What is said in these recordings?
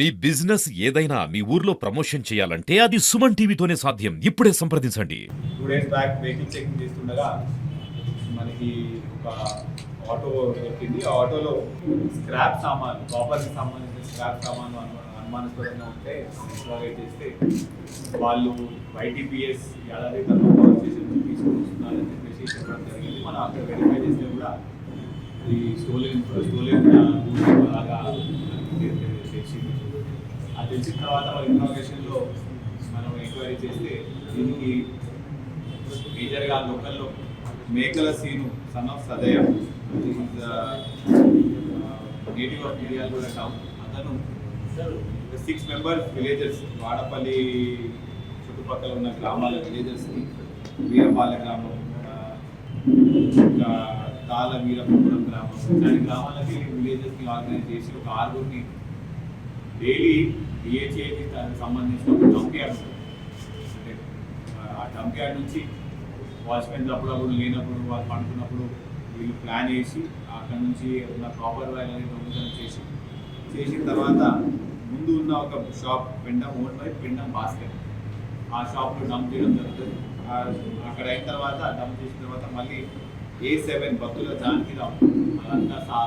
మీ business ఏదైనా మీ ఊర్లో promotion చేయాలంటే అది సుమన్ టీవీతోనే సాధ్యం. ఇప్పుడే సంప్రదించండి. Two days back vehicle checking చేస్తుండగా మనకి ఒక ఆటో దొరికింది. ఆ ఆటోలో స్క్రాప్ సామాన్ ప్రాపర్టీ సంబంధించిన స్క్రాప్ సామాన్ అను- అనుమానాస్పదంగా ఉంటే ఇంట్రాగేట్ చేస్తే వాళ్ళు వైటీపీఎస్ ఏడాది తక్కువ పవర్ స్టేషన్ తీసుకొస్తున్నారని చెప్పేసి చెప్పడం జరిగింది. మనం అక్కడ వెరిఫై చేస్తే కూడా ఈ స్టోలెన్ స్టోలెన్ అలాగా మనకి తెలిసింది ఆ తెలిసిన తర్వాత మన మనం ఎంక్వైరీ చేస్తే దీనికి మేజర్గా లోకల్లో Mekala Seenu son of Sadaya native of ఇండియాలో టౌన్ అతను సిక్స్ మెంబర్స్ విలేజెస్ వాడపల్లి చుట్టుపక్కల ఉన్న గ్రామాల విలేజెస్కి వీరపాల గ్రామం ఇంకా తాళ వీరపురం గ్రామం ఇలాంటి గ్రామాలకి విలేజెస్కి ఆర్గనైజ్ చేసి ఒక ఆరుగురిని డైలీ డిహెచ్ఏకి సంబంధించిన ఒక డంప్ యార్డ్ అంటే ఆ డంప్ యార్డ్ నుంచి వాచ్మెన్స్ అప్పుడప్పుడు లేనప్పుడు వాళ్ళు పండుకున్నప్పుడు వీళ్ళు ప్లాన్ చేసి అక్కడ నుంచి ఉన్న ప్రాపర్ అనేది దొంగతనం చేసి చేసిన తర్వాత ముందు ఉన్న ఒక shop Pendam own by Pendam Bhaskar ఆ షాప్లో డంప్ చేయడం జరుగుతుంది అక్కడ అయిన తర్వాత డంప్ చేసిన తర్వాత మళ్ళీ ఏ సెవెన్ భక్తుల జానకి రావు అదంతా సా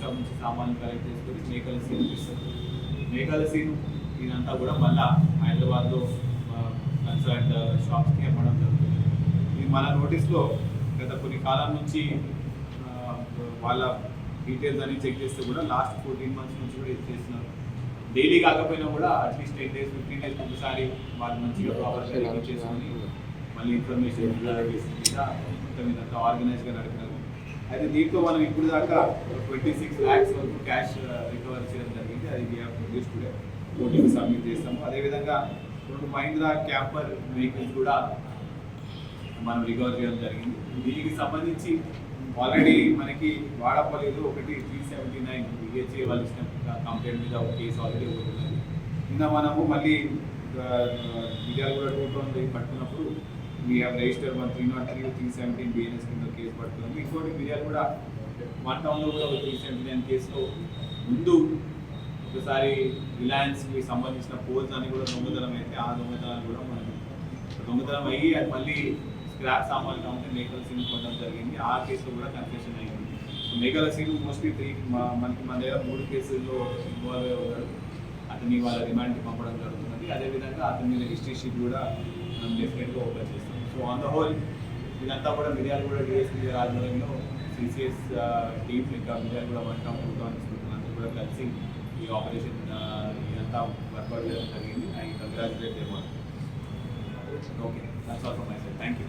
షాప్ నుంచి సామాన్లు కలెక్ట్ చేసుకొని మేకల సీన్ ఇస్తారు మేఘాల సీన్ ఇదంతా కూడా మళ్ళా హైదరాబాద్లో కన్సల్ట్ షాప్స్కి అమ్మడం జరుగుతుంది. ఇది మన నోటీస్లో గత కొన్ని కాలం నుంచి వాళ్ళ డీటెయిల్స్ అన్ని చెక్ చేస్తే కూడా లాస్ట్ ఫోర్టీన్ మంత్స్ నుంచి కూడా ఇది చేస్తున్నారు. డైలీ కాకపోయినా కూడా at least ten days fifteen days ఒకసారి వాళ్ళు మంచిగా ప్రాపర్గా చేసుకొని మళ్ళీ ఇన్ఫర్మేషన్ మీద మొత్తం ఇదంతా ఆర్గనైజ్గా నడిపినారు. అయితే దీంట్లో మనం ఇప్పుడు దాకా ట్వంటీ సిక్స్ ల్యాక్స్ వరకు క్యాష్ రికవర్ uh, చేయడం జరిగింది. అది ప్రొడ్యూస్ టుడే ఓటీపీ సబ్మిట్ చేస్తాము. అదేవిధంగా రెండు మహీంద్రా క్యాంపర్ వెహికల్స్ కూడా మనం రికవర్ చేయడం జరిగింది. దీనికి సంబంధించి ఆల్రెడీ మనకి వాడపల్లిలో ఒకటి త్రీ సెవెంటీ నైన్ బిహెచ్ఏ వాళ్ళు ఇచ్చిన కంప్లైంట్ మీద ఒక కేసు ఆల్రెడీ ఒకటి ఉన్నది. నిన్న మనము మళ్ళీ uh, uh, విజయాలు కూడా టూ టౌన్ పట్టుకున్నప్పుడు we have register one three not three three seventeen BNS కింద కేసు పడుతుంది. ఇంకోటి మిర్యాలు కూడా వన్ టౌన్లో కూడా ఒక త్రీ సెవెంటీ నైన్ కేసులో ముందు ఒకసారి రిలయన్స్కి సంబంధించిన పోల్స్ అని కూడా దొంగతనం అయితే ఆ దొంగతనాలు కూడా మనకు దొంగతనం అయ్యి అది మళ్ళీ స్క్రాప్ సామాన్లు ఉంటే మేకల సీన్ పొందడం జరిగింది. ఆ కేసులో కూడా కన్ఫ్యూషన్ అయింది. సో మేకల సీన్ మోస్ట్లీ త్రీ మనకి మన దగ్గర మూడు కేసుల్లో ఇన్వాల్వ్ అయి ఉన్నాడు అతని వాళ్ళ రిమాండ్కి పంపడం జరుగుతున్నది. అదేవిధంగా అతని మీద హిస్టరీ షీట్ కూడా మనం డెఫినెట్గా ఓపెన్ చేస్తాం. సో ఆన్ ద హోల్ ఇదంతా కూడా మిర్యాలు కూడా డిఎస్పీ గారి ఆధ్వర్యంలో సిసిఎస్ టీమ్ ఇంకా మిర్యాలు కూడా వన్ టౌన్ టూ టౌన్ అందరూ కూడా కలిసి ఈ ఆపరేషన్ ఇదంతా వర్కౌట్ చేయడం జరిగింది I congratulate them okay that's all from my side thank you